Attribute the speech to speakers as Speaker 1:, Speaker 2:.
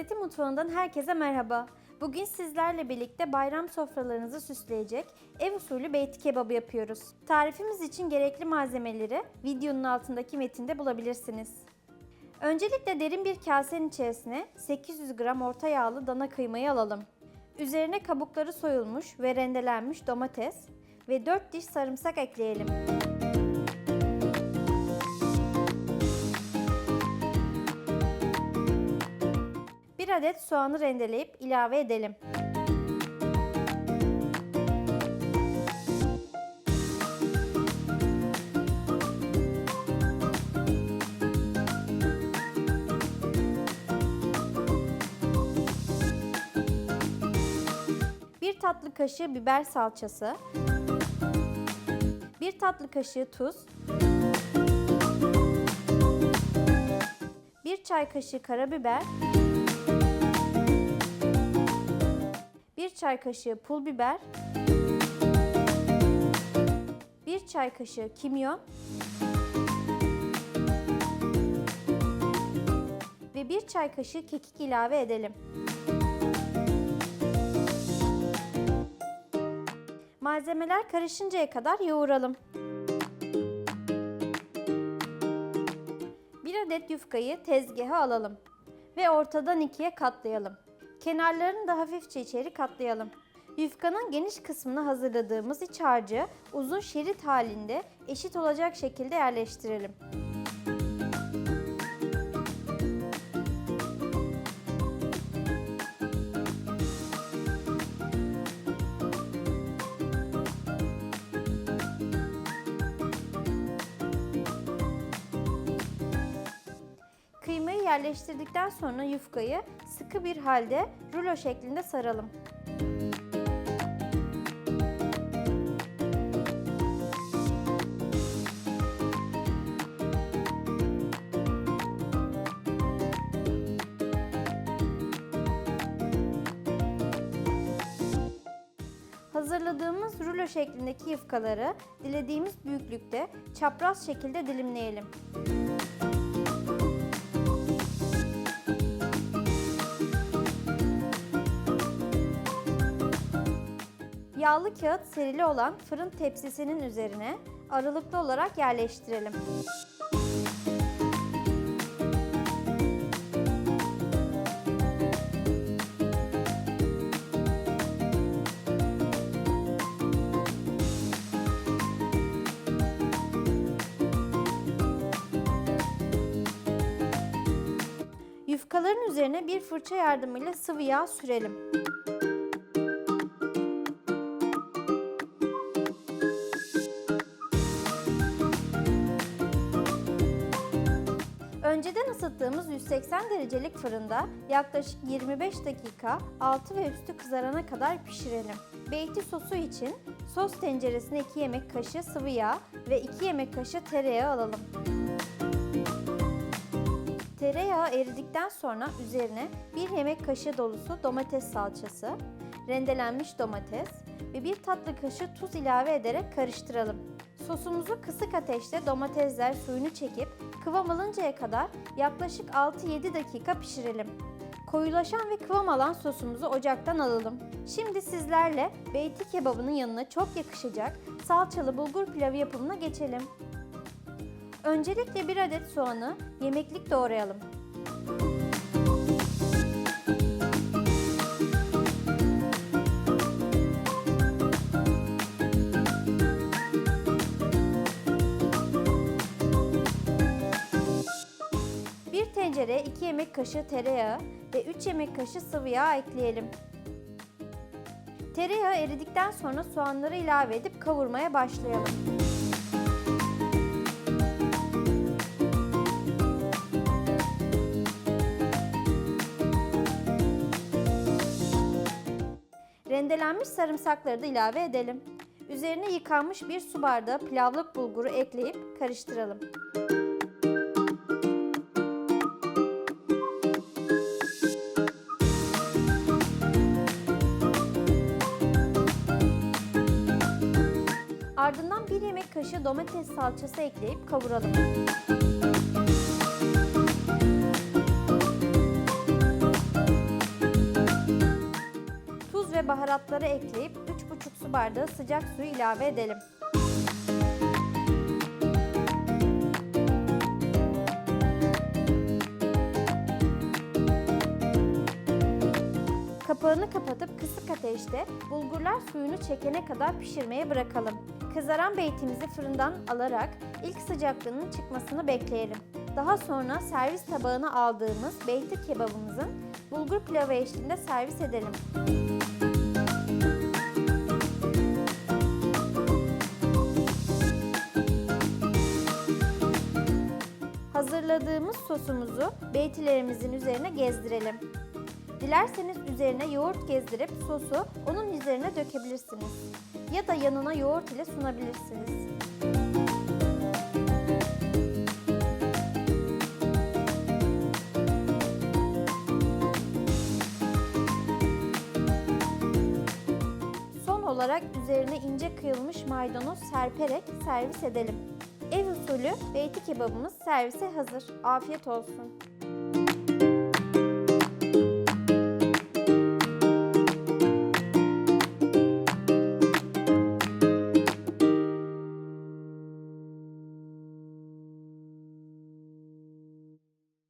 Speaker 1: Lezzeti Mutfağı'ndan herkese merhaba. Bugün sizlerle birlikte bayram sofralarınızı süsleyecek ev usulü beyti kebabı yapıyoruz. Tarifimiz için gerekli malzemeleri videonun altındaki metinde bulabilirsiniz. Öncelikle derin bir kasenin içerisine 800 gram orta yağlı dana kıymayı alalım. Üzerine kabukları soyulmuş ve rendelenmiş domates ve 4 diş sarımsak ekleyelim. Adet soğanı rendeleyip ilave edelim. Bir tatlı kaşığı biber salçası, bir tatlı kaşığı tuz, bir çay kaşığı karabiber, bir çay kaşığı pul biber, bir çay kaşığı kimyon ve bir çay kaşığı kekik ilave edelim. Malzemeler karışıncaya kadar yoğuralım. Bir adet yufkayı tezgaha alalım ve ortadan ikiye katlayalım. Kenarlarını da hafifçe içeri katlayalım. Yufkanın geniş kısmını hazırladığımız iç harcı uzun şerit halinde eşit olacak şekilde yerleştirelim. Kıymayı yerleştirdikten sonra yufkayı sıkı bir halde rulo şeklinde saralım. Hazırladığımız rulo şeklindeki yufkaları dilediğimiz büyüklükte çapraz şekilde dilimleyelim. Yağlı kağıt serili olan fırın tepsisinin üzerine aralıklı olarak yerleştirelim. Yufkaların üzerine bir fırça yardımıyla sıvı yağ sürelim. Önceden ısıttığımız 180 derecelik fırında yaklaşık 25 dakika altı ve üstü kızarana kadar pişirelim. Beyti sosu için sos tenceresine 2 yemek kaşığı sıvı yağ ve 2 yemek kaşığı tereyağı alalım. Tereyağı eridikten sonra üzerine 1 yemek kaşığı dolusu domates salçası, rendelenmiş domates ve 1 tatlı kaşığı tuz ilave ederek karıştıralım. Sosumuzu kısık ateşte domatesler suyunu çekip kıvam alıncaya kadar yaklaşık 6-7 dakika pişirelim. Koyulaşan ve kıvam alan sosumuzu ocaktan alalım. Şimdi sizlerle beyti kebabının yanına çok yakışacak salçalı bulgur pilavı yapımına geçelim. Öncelikle bir adet soğanı yemeklik doğrayalım. Tencereye 2 yemek kaşığı tereyağı ve 3 yemek kaşığı sıvı yağ ekleyelim. Tereyağı eridikten sonra soğanları ilave edip kavurmaya başlayalım. Rendelenmiş sarımsakları da ilave edelim. Üzerine yıkanmış bir su bardağı pilavlık bulguru ekleyip karıştıralım. Ardından 1 yemek kaşığı domates salçası ekleyip kavuralım. Tuz ve baharatları ekleyip 3,5 su bardağı sıcak suyu ilave edelim. Kapağını kapatıp kısık ateşte bulgurlar suyunu çekene kadar pişirmeye bırakalım. Kızaran beytimizi fırından alarak ilk sıcaklığının çıkmasını bekleyelim. Daha sonra servis tabağına aldığımız beyti kebabımızın bulgur pilavı eşliğinde servis edelim. Hazırladığımız sosumuzu beytilerimizin üzerine gezdirelim. Dilerseniz üzerine yoğurt gezdirip sosu onun üzerine dökebilirsiniz. Ya da yanına yoğurt ile sunabilirsiniz. Son olarak üzerine ince kıyılmış maydanoz serperek servis edelim. Ev usulü beyti kebabımız servise hazır. Afiyet olsun.